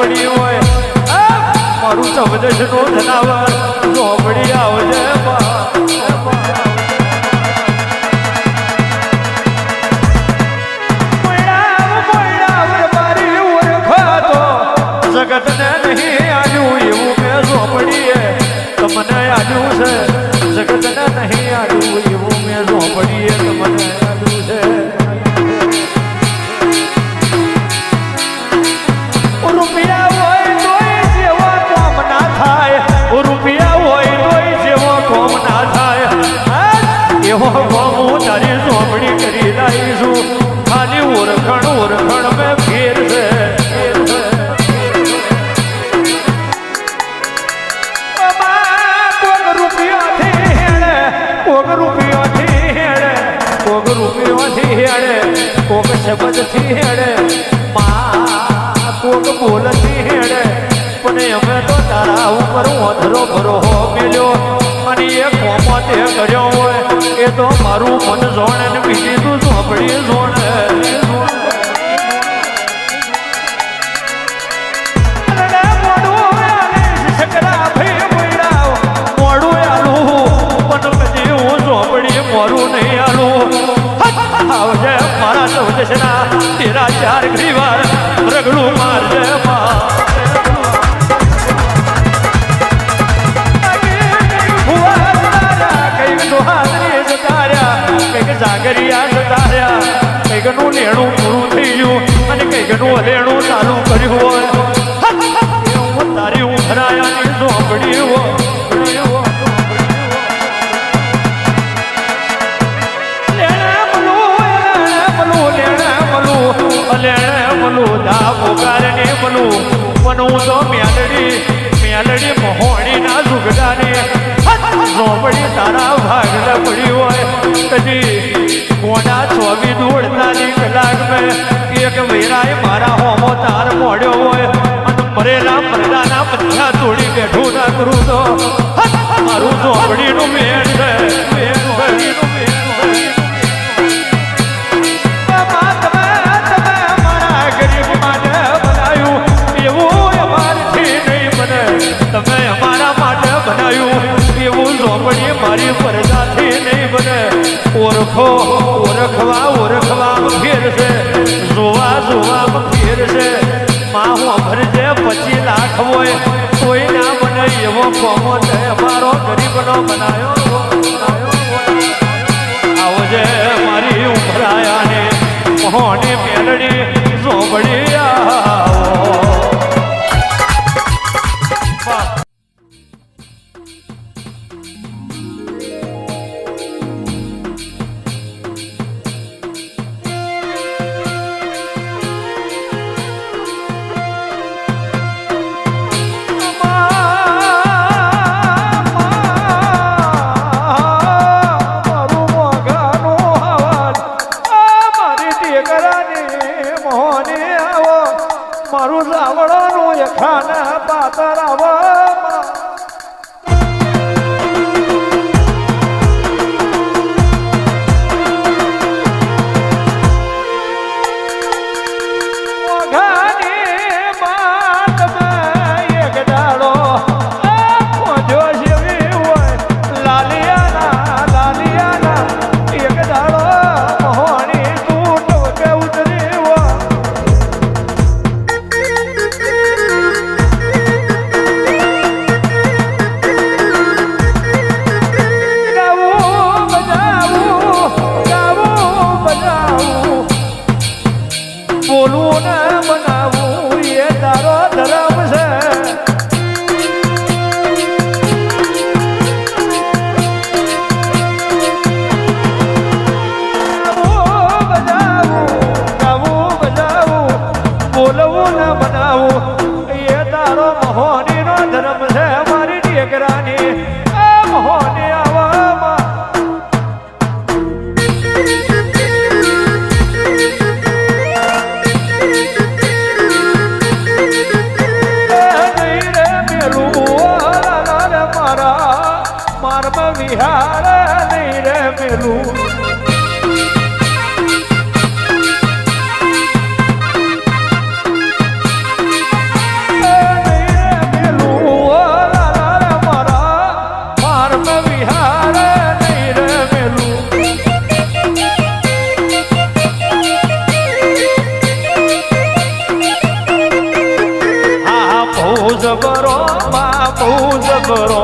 ચોપડી હોય. મારું સમજશ નો ધનાવર ચોપડી આવજે જગતને નહીં આવ્યું એવું મેં ચોપડીએ તમને આવ્યું છે. જગતને નહીં આવ્યું એવું એવો હું તારી ઝોપડી કરી લાવીશું. ખાલી ઓળખણ ઓળખણ મેં ફેર છે રૂપિયાથી હેડે, કોક શબ્દથી માં કોક બોલથી હેડે. પણ અમે તો તારા ઉપર ઓધરો ભરોહો મેલ્યો. અને એક કોમો તે કર્યો હોય, એ તો મારું મન જોણે ને બીજી તું ઝોપડી જોણે કદી મોરું નહીં આલું. આવજે, મારા ચૌદશના તેરા ચાર ગ્રીવાર કંઈકનું લેણું પૂરું થઈ ગયું. અને કંઈકનું લેણું ચાલુ કર્યું હોય. તારી ઝોપડી હો લેણે મલું, લેણે મલું, લેણે મલું, લેણે મલું, દા પોકારને મલું. પણ હું તો મેલડી મેલડી મહોણીના ઝુગડાને. ઝોપડી તારા ભાગને પડી હોય કદી મોડા ચોવી દોડતાની કલાક મેં એક વેરાય મારા હોમો તાર મોડ્યો હોય અને મરેલા મરદાના બધા તોડી બેઠું ના કરું તો. મારું ઝોપડીનું મેળ છે, મેળ ભરીનું મેળ બનાવ્યું એવું ઝોપડી મારી પરદાથી નહીં બને. ઓળખો જોવા ફેરશે. માં હું ભરજે પછી લાખ હોય કોઈ ના મને એવો કોમો છે. અમારો ગરીબનો બનાવ્યો આવો આવજે મારી ઉભરાયાને. મોહની મેલડી ઝોપડી મારું સાવળાનું ખાના પાતા આવો. એ મહોની નો ધર્મ છે મારી દીકરાની આ મહોની ઓલા મારા. મારમાં વિહાર નહીં રે મેલું. બહુ જબરો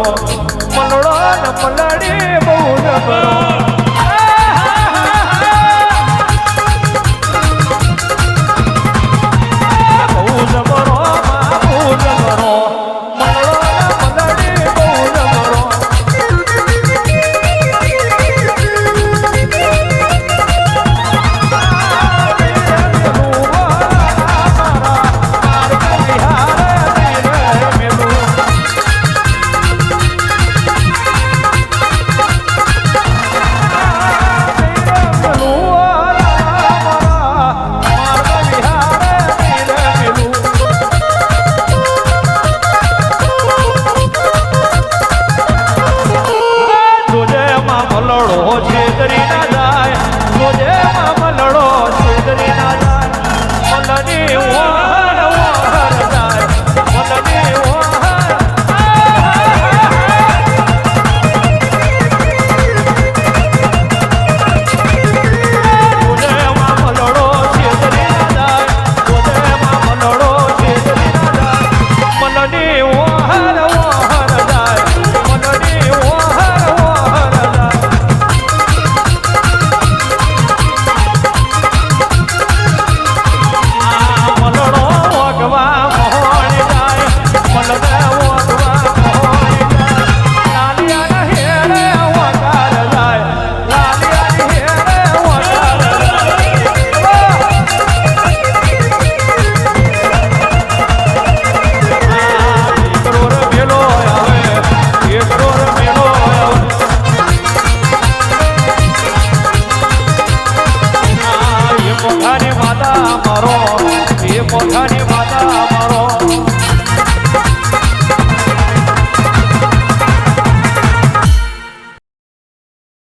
મનડો ન પલડી બહુ જબરો